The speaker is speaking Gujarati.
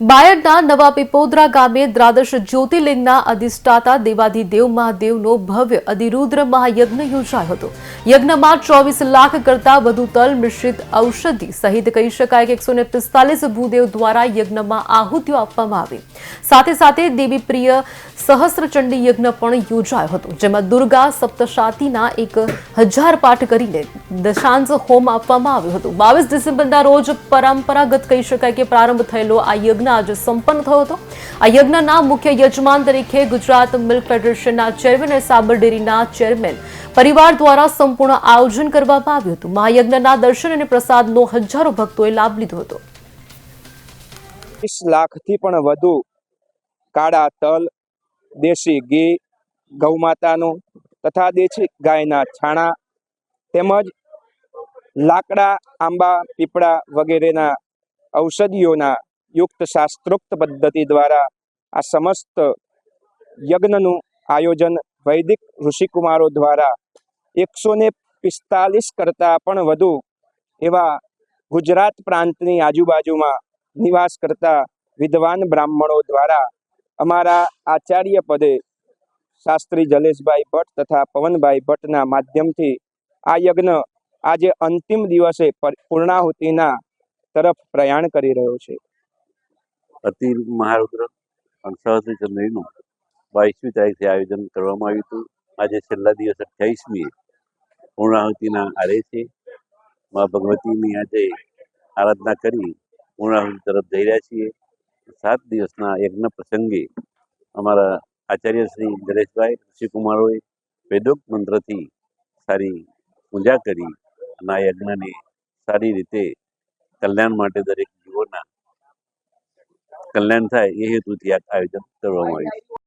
બાયડના નવા પીપોદરા ગામે દ્રાદશ જ્યોતિર્લિંગના અધિષ્ઠાતા દેવાધિદેવ મહાદેવનો ભવ્ય અધિરુદ્ર મહાયજ્ઞ યોજાયો હતો. યજ્ઞમાં ચોવીસ લાખ કરતા વધુ તલ મિશ્રિત ઔષધિ સહિત કહી શકાય કે એકસો પિસ્તાલીસ ભૂદેવ દ્વારા યજ્ઞમાં આહુતિઓ આપવામાં આવી. સાથે સાથે દેવી પ્રિય સહસ્ત્રચંડી યજ્ઞ પણ યોજાયો હતો, જેમાં દુર્ગા સપ્તશાતીના એક હજાર પાઠ કરીને દશાંશ હોમ આપવામાં આવ્યું હતું. બાવીસ ડિસેમ્બરના રોજ પરંપરાગત કહી શકાય કે પ્રારંભ થયેલો આ યજ્ઞ આજે સંપન્ન થયો હતો. આ યજ્ઞના મુખ્ય યજમાન તરીકે ગુજરાત મિલ્ક ફેડરેશનના ચેરમેન અને સાબર ડેરીના ચેરમેન પરિવાર દ્વારા સંપૂર્ણ આયોજન કરવામાં આવ્યું હતું. મહાયજ્ઞના દર્શન અને પ્રસાદનો હજારો ભક્તોએ લાભ લીધો હતો. વીસ લાખથી પણ વધુ કાળા તલ, દેશી ઘી ગૌમાતાનું તથા દેશી ગાયના છાણા તેમજ લાકડા, આંબા, પીપળા વગેરેના ઔષધિઓના યુક્ત શાસ્ત્રોક્ત પદ્ધતિ દ્વારા આ સમસ્ત યજ્ઞનું આયોજન વૈદિક ઋષિકુમારો દ્વારા એકસો ને પિસ્તાલીસ કરતાં પણ વધુ એવા ગુજરાત પ્રાંતની આજુબાજુમાં નિવાસ કરતા વિદ્વાન બ્રાહ્મણો દ્વારા અમારા આચાર્ય પદે શાસ્ત્રી જલેશભાઈ ભટ્ટ તથા પવનભાઈ ભટ્ટના માધ્યમથી આ યજ્ઞ આજે અંતિમ દિવસે પર- પૂર્ણાહુતિના તરફ પ્રયાણ કરી રહ્યો છે. અતિ મહારુદ્ર સહસ્ત્રી ચંદ્રીનું બાવીસમી તારીખે આયોજન કરવામાં આવ્યું હતું. આજે છેલ્લા દિવસ અઠ્યાવીસમીએ પૂર્ણાહુતિના આરે છે. મા ભગવતીની આજે આરાધના કરી પૂર્ણાહુતિ તરફ જઈ રહ્યા છીએ. સાત દિવસના યજ્ઞ પ્રસંગે અમારા આચાર્ય શ્રી નરેશભાઈ ઋષિકુમારોએ વેદોક્ત મંત્રથી સારી પૂજા કરી અને આ યજ્ઞને સારી રીતે કલ્યાણ માટે દરેક જીવોના કલ્યાણ થાય એ હેતુથી આ આયોજન કરવામાં આવ્યું